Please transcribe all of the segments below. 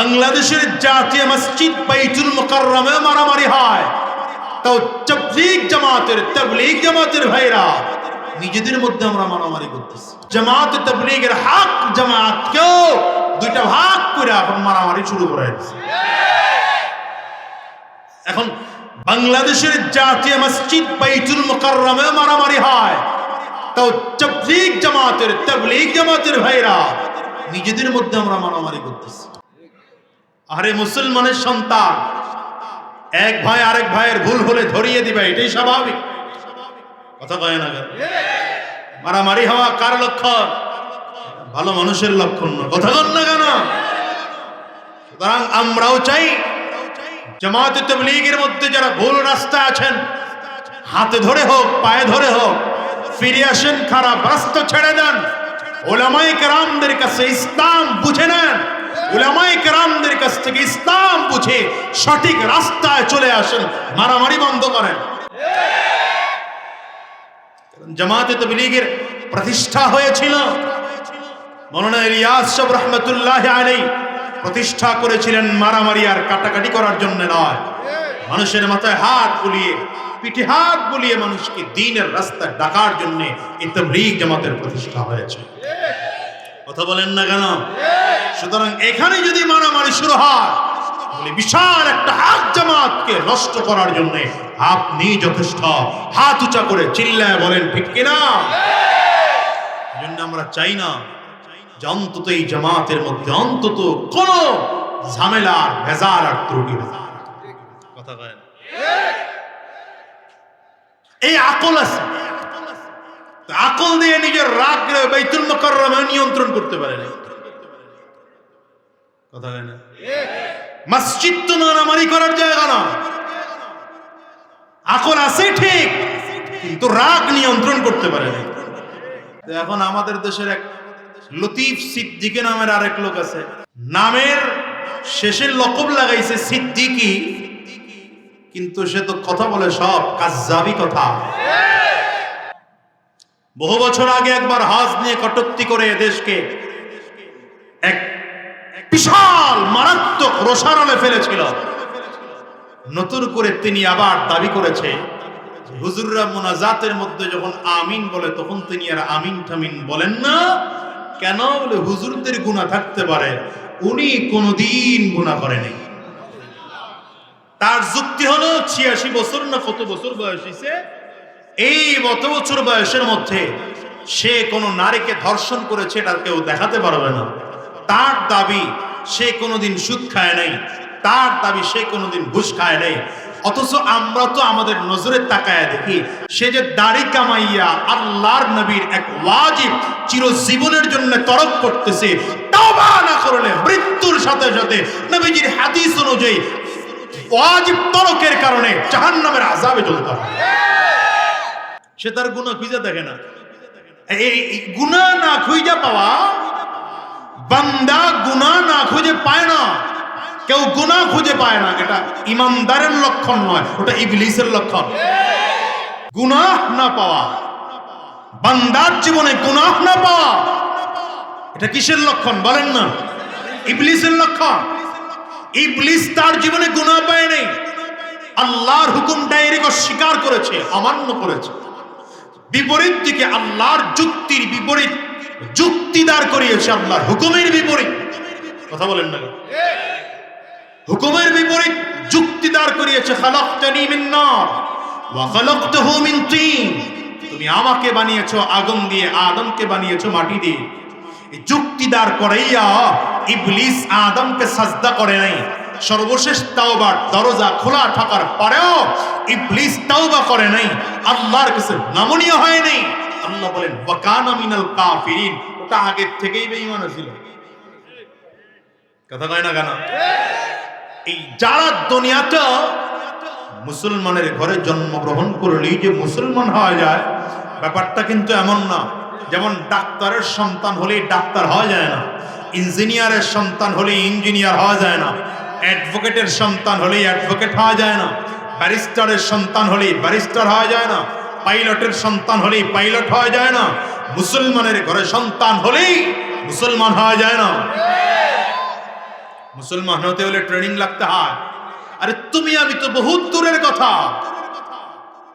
বাংলাদেশের জাতীয় মসজিদ বাইতুল মুকাররমে মারামারি হয়। তাও তবলিগ জামাতের তবলিগ জামাতের ভাইরা নিজেদের মধ্যে আমরা মারামারি করতেছি। জামাত তবলিগের হক জামাত কেউ দুইটা ভাগ করে এখন মারামারি শুরু করে। এখন বাংলাদেশের জাতীয় মসজিদ বাইতুল মুকাররমে মারামারি হয়। তাও তবলিগ জামাতের তবলিগ জামাতের ভাইরা নিজেদের মধ্যে আমরা মারামারি করতেছি। আরে মুসলমানের সন্তান, এক ভাই আরেক ভাইয়ের ভুল হলে ধরিয়ে দিবে, এটাই স্বাভাবিক। কথা কয় না মারামারি হওয়া কার লক্ষণ? ভালো মানুষের লক্ষণ না কথা কন না কেন? সুতরাং আমরাও চাই, জামাতে তবলিগের মধ্যে যারা ভুল রাস্তা আছেন, হাতে ধরে হোক, পায়ে ধরে হোক, ফিরে আসেন, খারাপ রাস্তা ছেড়ে দেন। ওলামাই কেরামদের কাছে ইসলাম বুঝে নেন। ওলামাই কেরামদের কাছ থেকে ইসলাম বুঝে সঠিক রাস্তায় চলে আসেন, মারামারি বন্ধ করেন। জামাতে তবলিগের প্রতিষ্ঠা হয়েছিল। মৌলানা ইলিয়াস সব রহমতুল্লাহ আলাই প্রতিষ্ঠা করেছিলেন মারামারি আর কাটাকাটি করার জন্য নয়। মানুষের মাথায় হাত বুলিয়ে, পিঠে হাত বুলিয়ে মানুষকে দিনের রাস্তায় ডাকার জন্য এই তবলিগ জামাতের প্রতিষ্ঠা হয়েছে। কথা বলেন না কেন? সুতরাং এখানে যদি মারামারি শুরু হয় বিশাল একটা হাত জামাতকে নষ্ট করার জন্য আপনি যথেষ্ট হাত উঁচা করে চিল্লায় বলেন, ঠিক কিনা? জন্য আমরা চাই না যে অন্তত এই জামাতের মধ্যে অন্তত কোন ঝামেলার ভেজাল আর ত্রুটি কথা কয় এই আকল আছে। আকল দিয়ে নিজের রাগ বাইতুল মুকাররমে নিয়ন্ত্রণ করতে পারে না কথা না? মসজিদ তো মারামারি করার জায়গা না আকল আছে ঠিক, কিন্তু রাগ নিয়ন্ত্রণ করতে পারে না এখন আমাদের দেশের এক লতিফ সিদ্দিকে নামের আরেক লোক আছে। নামের শেষের লকব লাগাইছে সিদ্দিকি, কিন্তু সে তো কথা বলে সব কাজাবি কথা। বহু বছর আগে একবার হাজ নিয়ে কটূক্তি করে এদেশকে এক বিশাল মারাত্মক রোষানলে ফেলেছিল। নতুন করে তিনি আবার দাবি করেছে হুজুররা মোনাজাতের মধ্যে যখন আমিন বলে, তখন তিনি আর আমিন টামিন বলেন না। কেন? বলে হুজুরদের গুণা থাকতে পারে, উনি কোনোদিন গুণা করেনি তার যুক্তি হলো, ছিয়াশি বছর না কত বছর বয়স হয়েছে এই কত বছর বয়সের মধ্যে সে কোনো নারীকে ধর্ষণ করেছে এটা কেউ দেখাতে পারবে না। তার দাবি সে কোনোদিন সুদ খায় নাই, তার দাবি সে কোনোদিন ঘুষ খায় নাই। অথচ আমরা তো আমাদের নজরে তাকায় দেখি, সে যে দাড়ি কামাইয়া আল্লাহর নবীর এক ওয়াজিব চিরজীবনের জন্য তরক করতেছে, তওবা না করলে মৃত্যুর সাথে সাথে নবীজির হাদিস অনুযায়ী ওয়াজিব তরকের কারণে জাহান্নামের আযাবে জ্বলতে হয় সে তার গুণা খুঁজে দেখে না। এই গুণা না খুঁজে পাওয়া বান্দা গুণা না খুঁজে পায় না। কেউ গুণা খুঁজে পায় না। এটা ইমানদারের লক্ষণ নয়, ওটা ইবলিসের লক্ষণ। গুনাহ না পাওয়া, বান্দার জীবনে গুনাহ না পাওয়া, এটা কিসের লক্ষণ বলেন না? ইবলিসের লক্ষণ। ইবলিস তার জীবনে গুনাহ পায় নাই। আল্লাহর হুকুম ডাইরেক্ট অস্বীকার করেছে, অমান্য করেছে। বিপরীত দিকে আল্লাহর যুক্তির বিপরীত যুক্তি দাঁড় করিয়েছে আল্লাহর হুকুমের বিপরীত। কথা বলেন না হুকুমের বিপরীত যুক্তি দাঁড় করিয়েছে, খালাকতানি মিন নার ওয়া মিন তিন। তুমি আমাকে বানিয়েছো আগুন দিয়ে, আদমকে বানিয়েছো মাটি দিয়ে। যুক্তি দাঁড় করাইয়া ইবলিস আদমকে সাজদা করে নাই। সর্বশেষ তাওবার দরজা খোলা থাকার পরেও ইবলিস তাওবা করে নাই, আল্লাহর কাছে নমনীয় হয় নাই। আল্লাহ বলেন, ওয়াকানা মিনাল কাফিরিন। ওটা আগের থেকেই বেঈমান ছিল। কথা কয় না কেন? এই যারা দুনিয়াতে মুসলমানের ঘরে জন্মগ্রহণ করলেই যে মুসলমান হওয়া যায়, ব্যাপারটা কিন্তু এমন না। যেমন ডাক্তারের সন্তান হলেই ডাক্তার হওয়া যায় না, ইঞ্জিনিয়ারের সন্তান হলেই ইঞ্জিনিয়ার হওয়া যায় না, অ্যাডভোকেটের সন্তান হলেই অ্যাডভোকেট হওয়া যায় না ব্যারিস্টারের সন্তান হলেই ব্যারিস্টার হওয়া যায় না, পাইলটের সন্তান হলেই পাইলট হওয়া যায় না, মুসলমানের ঘরে সন্তান হলেই মুসলমান হওয়া যায় না। মুসলমান হতে হলে ট্রেনিং লাগতে হয়। আরে তুমি আমি তো বহুত দূরের কথা।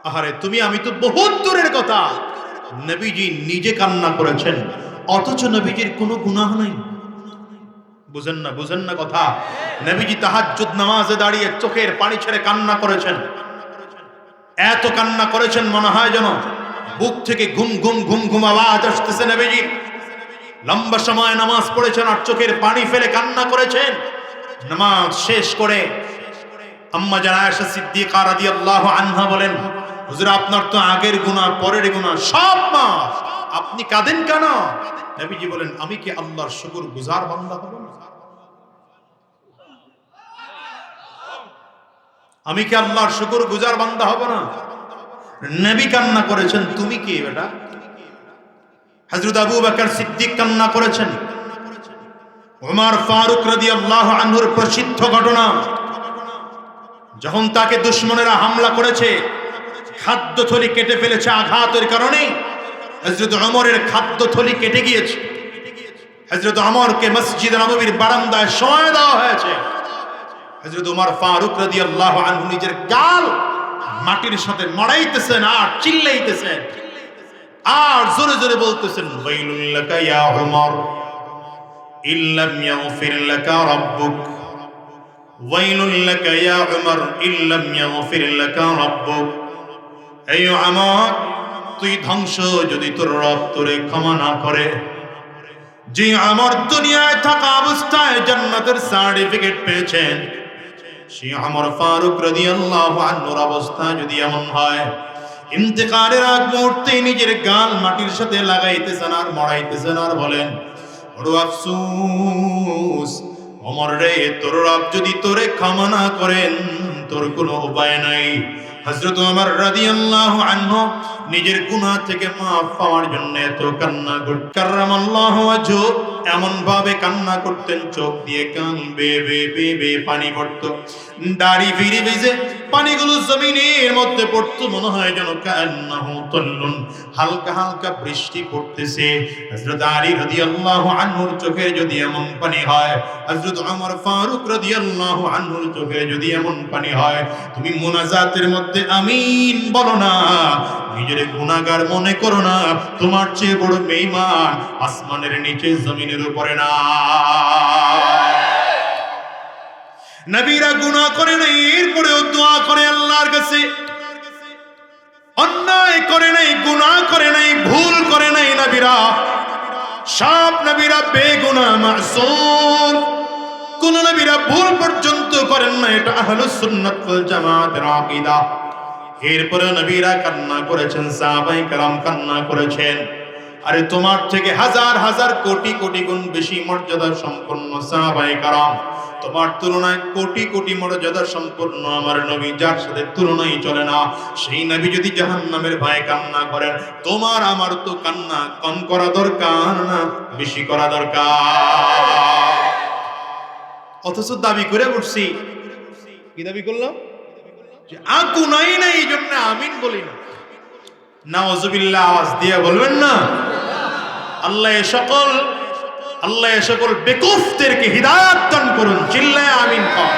আহারে, তুমি আমি তো বহুত দূরের কথা। নবীজি নিজে কান্না করেছেন, অথচ নবীজির কোনো গুনাহ নাই। বুঝেন না বুঝেন না কথা। নবীজি তাহাজ্জুদ নামাজে দাঁড়িয়ে চোখের পানি ছেড়ে কান্না করেছেন। এত কান্না করেছেন মনে হয় যেন বুক থেকে ঘুম ঘুম ঘুম ঘুম আওয়াজ আসতেছে নবীজি। লম্বা সময় নামাজ পড়েছেন আর চোখের পানি ফেলে কান্না করেছেন। নামাজ শেষ করে আম্মা জানা আয়েশা সিদ্দিকা রাদিয়াল্লাহু আনহা বলেন, হুজুর, আপনার তো আগের গুনাহ, পরের গুনাহ সব মাফ। আপনি কাঁদেন কেন? নবীজি বলেন, আমি কি আল্লাহর শুকর গুজার বান্দা হব না? আমি কি আল্লাহর শুকুর গুজার বান্দা হব না? নবী কান্না করেছেন, তুমি কি বেটা? হযরত আবু বকর সিদ্দিক কান্না করেছেন। ওমর ফারুক রাদিয়াল্লাহু আনহুর প্রসিদ্ধ ঘটনা। যখন তাকে দুশ্মনেরা হামলা করেছে, খাদ্য থলি কেটে ফেলেছে আঘাতের কারণে হজরত অমরের খাদ্য থলি কেটে গিয়েছে। হজরত অমরকে মসজিদ নববীর বারান্দায় সময় দেওয়া হয়েছে। হজরত উমর ফারুক রাদি আল্লাহ আনহু নিজের গাল মাটির সাথে মড়াইতেছেন আর চিল্লাইতেছেন। আর জোরে জোরে বলতেছেন, ওয়াইলুল লাকা ইয়া উমর ইল্লাম ইয়াগফির লাকা রাব্বুক, ওয়াইলুল লাকা ইয়া উমর ইল্লাম ইয়াগফির লাকা রাব্বুক। এই আমার তুই ধ্বংস যদি তোর রব তোরে ক্ষমা না করে। যে আমার দুনিয়ায় থাকা অবস্থায় জান্নাতের সার্টিফিকেট পেয়েছেন সে আমার ফারুক রাদিয়াল্লাহু আনহুর অবস্থা যদি এমন হয়, ইন্তেকালের আগ মুহূর্তে নিজের গাল মাটির সাথে লাগাইতেছেন আর মড়াইতেছেন আর বলেন বড় আফসোস অমর রে, তোর রব যদি তোরে ক্ষমা না করেন, তোর কোনো উপায় নাই। হযরত ওমর রাদিয়াল্লাহু আনহু নিজের গুনাহ থেকে মাফ পাওয়ার জন্য এত কান্না করতেন কাররামাল্লাহু ওয়াজহু। এমন ভাবে কান্না করতেন, চোখ দিয়ে কান বে বে বে বে পানি পড়তো। দাড়ি ফিরে ভিজে পানিগুলো জমিনের মধ্যে পড়তো, মনে হয় যেন কান্নাহু তল্লুন। হালকা হালকা বৃষ্টি পড়তেছে। হযরত আলী রাদিয়াল্লাহু আনহুর চোখে যদি এমন পানি হয়, হযরত ওমর ফারুক রাদিয়াল্লাহু আনহুর চোখে যদি এমন পানি হয়, তুমি মুনাজাতের মধ্যে আমিন বলো না। নিজের গুনাহগার মনে করো না, তোমার চেয়ে বড় বেঈমান আসমানের নিচে জমিনের উপরে না। নবীরা গুনাহ করে নাই, এরপরেও দোয়া করে আল্লাহর কাছে। অন্যায় করে নাই, গুনাহ করে নাই, ভুল করে নাই নবীরা। সব নবীরা বেগুনা মাসুম। কোন নবীরা ভুল পর্যন্ত করেন না, এটা আহলুস সুন্নাত ওয়াল জামাতের আকীদা। এরপরে নবীরা কান্না করেছেন, সাহাবাই কালাম কান্না করেছেন। আরে তোমার থেকে হাজার হাজার কোটি কোটি গুণ বেশি মর্যাদা সম্পন্ন সাহাবাই কালাম তোমার তুলনায় কোটি কোটি মর্যাদা সম্পন্ন আমার নবী, যার সাথে তুলনাই চলে না। সেই নবী যদি জাহান্নামের ভয়ে কান্না করেন, তোমার আমার তো কান্না কম করা দরকার না, বেশি করা দরকার। অথচ দাবি করে বসছি। কি দাবি করল যে আকু নাই না, এই জন্য আমিন বলি না। নাওজুবিল্লাহ, আওয়াজ দিয়ে বলবেন না? আল্লাহ সকল আল্লাহ সকল বেকুফদেরকে হৃদায়ত দান করুন চিল্লায় আমিন কর।